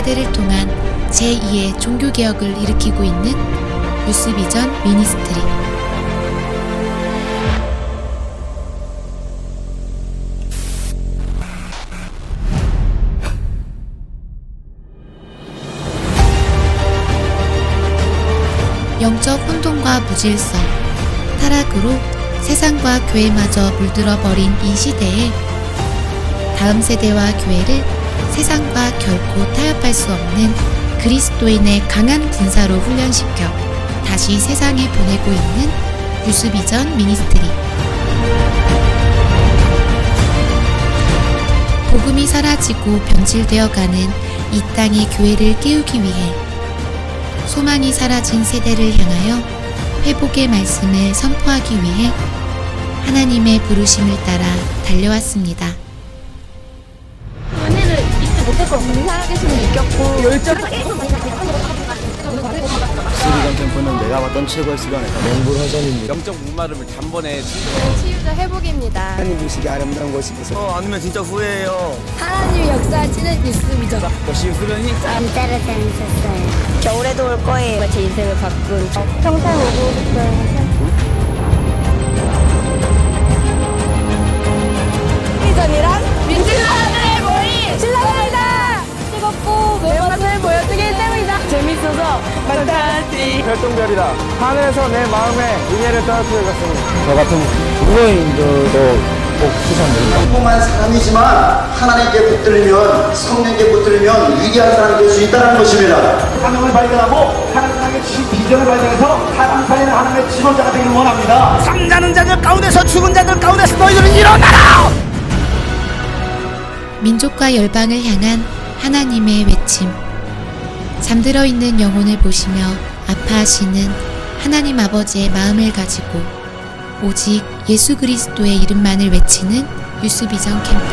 세대를 통한 제2의 종교개혁을 일으키고 있는 뉴스비전 미니스트리. 영적 혼돈과 무질서, 타락으로 세상과 교회마저 물들어 버린 이 시대에 다음 세대와 교회를 세상과 결코 타협할 수 없는 그리스도인의 강한 군사로 훈련시켜 다시 세상에 보내고 있는 뉴스비전 미니스트리. 복음이 사라지고 변질되어 가는 이 땅의 교회를 깨우기 위해 소망이 사라진 세대를 향하여 회복의 말씀을 선포하기 위해 하나님의 부르심을 따라 달려왔습니다. 같아요. 살아계심을 느꼈고 열정. 수리관 캠프는 내가 봤던 최고의 수련회다. 맹불허전입니다. 영적 목마름을 단번에 치유자 회복입니다. 하나님 보시기 아름다운 곳이겠어. 어, 아니면 진짜 후회해요. 하나님이 역사하시는 뉴스미죠. 역시 수련이 진짜로 재밌었어요. 겨울에도 올 거예요. 제 인생을 바꾼. 평생 오고 싶어요. 하늘에서 내 마음에 은혜를 떨어뜨렸습니다. 저 같은 부모님들도 꼭 추천드립니다. 평범한 사람이지만 하나님께 붙들리면 성령께 붙들리면 위대한 사람이 될 수 있다는 것입니다. 사명을 발견하고 하나님께 주신 비전을 발견해서 사람 살리는 하나님의 지도자가 되기를 원합니다. 잠자는 자들 가운데서 죽은 자들 가운데서 너희들은 일어나라! 민족과 열방을 향한 하나님의 외침. 잠들어 있는 영혼을 보시며 아파하시는 하나님 아버지의 마음을 가지고 오직 예수 그리스도의 이름만을 외치는 유스비전 캠프.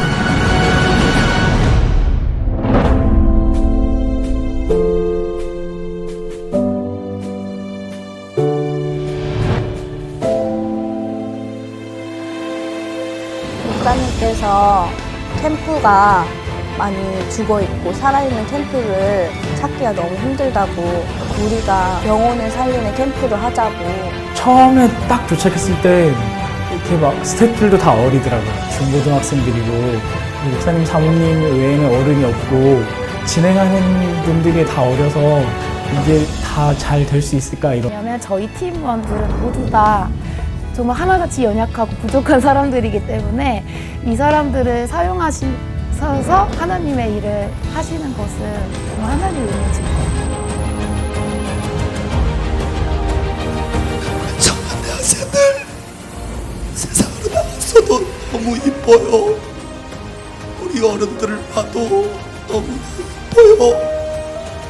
목사님께서 캠프가 많이 죽어 있고 살아있는 캠프를 찾기가 너무 힘들다고 우리가 영혼을 살리는 캠프를 하자고. 처음에 딱 도착했을 때 이렇게 막 스태프들도 다 어리더라고요. 중고등학생들이고. 목사님 사모님 외에는 어른이 없고 진행하는 분들이 다 어려서 이게 다 잘 될 수 있을까 이런. 왜냐면 저희 팀원들은 모두 다 정말 하나같이 연약하고 부족한 사람들이기 때문에 이 사람들을 사용하셔 서 하나님의 일을 하시는 것은 정말 하나님의 아세들 세상으로 나갔어도 너무 이뻐요. 우리 어른들을 봐도 너무 이뻐요.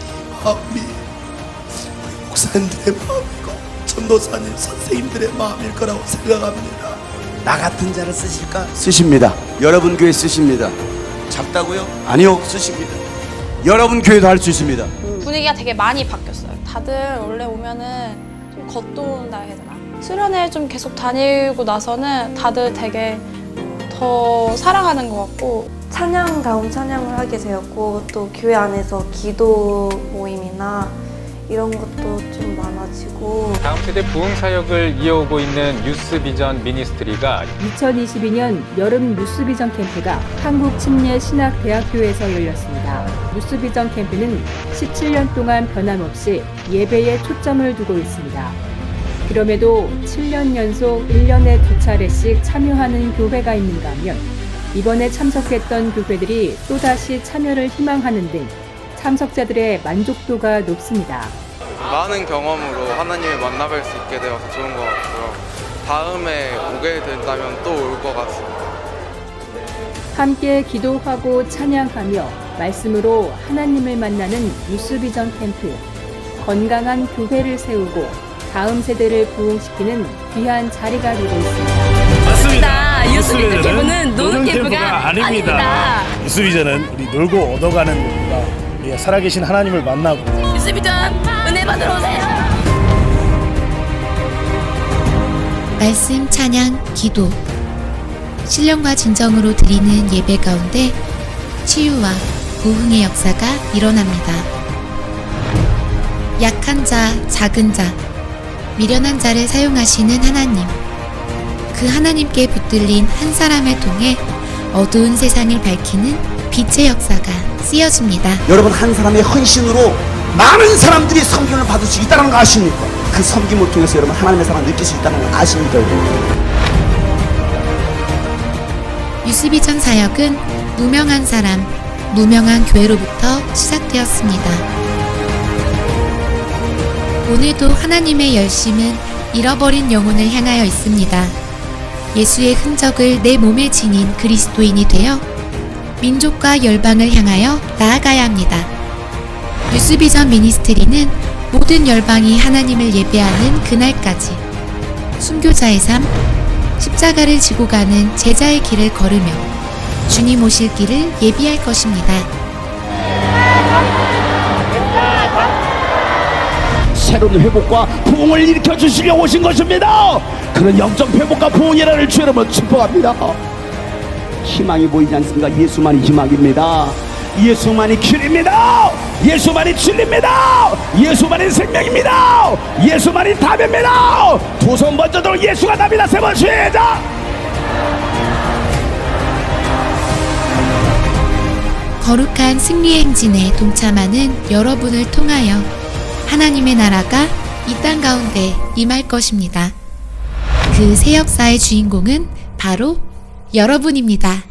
이 마음이 우리 목사님들의 마음이고 전도사님 선생님들의 마음일 거라고 생각합니다. 나 같은 자를 쓰실까? 쓰십니다. 여러분 교회 쓰십니다. 작다고요? 아니요, 쓰십니다. 여러분 교회도 할 수 있습니다. 분위기가 되게 많이 바뀌었어요. 다들 원래 오면은 좀 겉돈다 해야 되나? 수련회 좀 계속 다니고 나서는 다들 되게 더 사랑하는 것 같고 찬양 다음 찬양을 하게 되었고 또 교회 안에서 기도 모임이나 이런 것도 좀 많아지고 다음 세대 부흥 사역을 이어오고 있는 뉴스 비전 미니스트리가 2022년 여름 뉴스 비전 캠프가 한국 침례 신학 대학교에서 열렸습니다. 뉴스 비전 캠프는 17년 동안 변함없이 예배에 초점을 두고 있습니다. 그럼에도 7년 연속 1년에 두 차례씩 참여하는 교회가 있는가 하면 이번에 참석했던 교회들이 또다시 참여를 희망하는 등 참석자들의 만족도가 높습니다. 많은 경험으로 하나님을 만나뵐 수 있게 되어서 좋은 것 같고요. 다음에 오게 된다면 또 올 것 같습니다. 함께 기도하고 찬양하며 말씀으로 하나님을 만나는 뉴스비전 캠프. 건강한 교회를 세우고 다음 세대를 부흥시키는 귀한 자리가 되고 있습니다. 맞습니다. 유스비전 캠프는 노는 캠프가 아닙니다. 유스비전은 우리 놀고 얻어가는 겁니다. 우리가 살아계신 하나님을 만나고 유스비전 은혜 받으러 오세요. 말씀, 찬양, 기도. 신령과 진정으로 드리는 예배 가운데 치유와 부흥의 역사가 일어납니다. 약한 자, 작은 자, 미련한 자를 사용하시는 하나님. 그 하나님께 붙들린 한 사람을 통해 어두운 세상을 밝히는 빛의 역사가 쓰여집니다. 여러분 한 사람의 헌신으로 많은 사람들이 섬김을 받을 수 있다는 거 아십니까? 그 섬김을 통해서 여러분 하나님의 사랑을 느낄 수 있다는 거 아십니까? 여러분? 유스비전 사역은 무명한 사람, 무명한 교회로부터 시작되었습니다. 오늘도 하나님의 열심은 잃어버린 영혼을 향하여 있습니다. 예수의 흔적을 내 몸에 지닌 그리스도인이 되어 민족과 열방을 향하여 나아가야 합니다. 뉴스비전 미니스트리는 모든 열방이 하나님을 예배하는 그날까지 순교자의 삶, 십자가를 지고 가는 제자의 길을 걸으며 주님 오실 길을 예비할 것입니다. 새로운 회복과 부흥을 일으켜 주시려 오신 것입니다. 그런 영적 회복과 부흥이라는 주 여러분 축복합니다. 희망이 보이지 않습니까? 예수만이 희망입니다. 예수만이 길입니다. 예수만이 진리입니다. 예수만이 생명입니다. 예수만이 답입니다. 두 손 먼저 들어 예수가 답이다. 세 번 시작. 거룩한 승리의 행진에 동참하는 여러분을 통하여 하나님의 나라가 이 땅 가운데 임할 것입니다. 그 새 역사의 주인공은 바로 여러분입니다.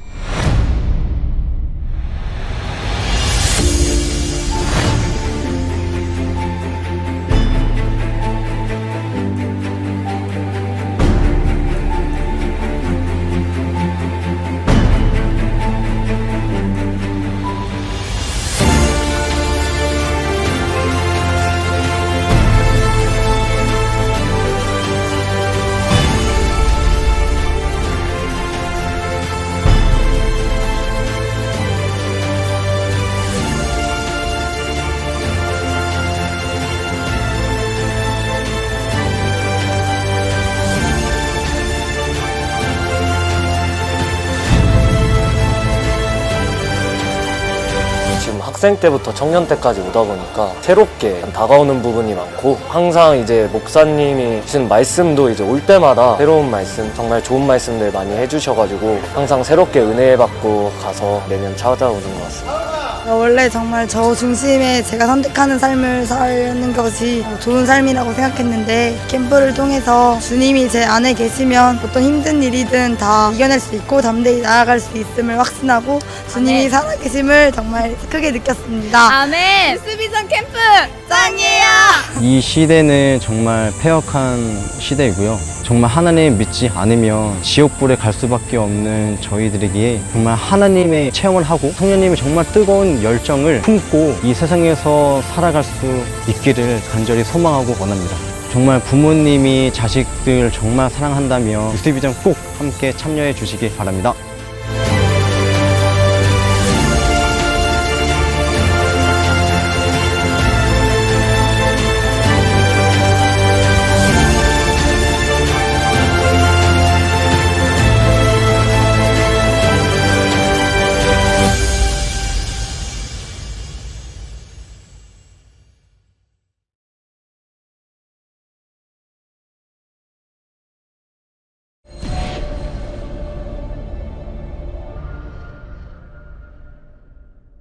학생 때부터 청년 때까지 오다 보니까 새롭게 다가오는 부분이 많고 항상 이제 목사님이 주신 말씀도 이제 올 때마다 새로운 말씀 정말 좋은 말씀들 많이 해주셔가지고 항상 새롭게 은혜 받고 가서 매년 찾아오는 것 같습니다. 원래 정말 저 중심에 제가 선택하는 삶을 사는 것이 좋은 삶이라고 생각했는데 캠프를 통해서 주님이 제 안에 계시면 어떤 힘든 일이든 다 이겨낼 수 있고 담대히 나아갈 수 있음을 확신하고 주님이 살아계심을 정말 크게 느꼈습니다. 아멘! 뉴스비전 캠프 짱이에요! 이 시대는 정말 폐역한 시대이고요. 정말 하나님 믿지 않으면 지옥불에 갈 수밖에 없는 저희들에게 정말 하나님의 체험을 하고 성령님의 정말 뜨거운 열정을 품고 이 세상에서 살아갈 수 있기를 간절히 소망하고 원합니다. 정말 부모님이 자식들 정말 사랑한다면 유스비전 꼭 함께 참여해 주시기 바랍니다.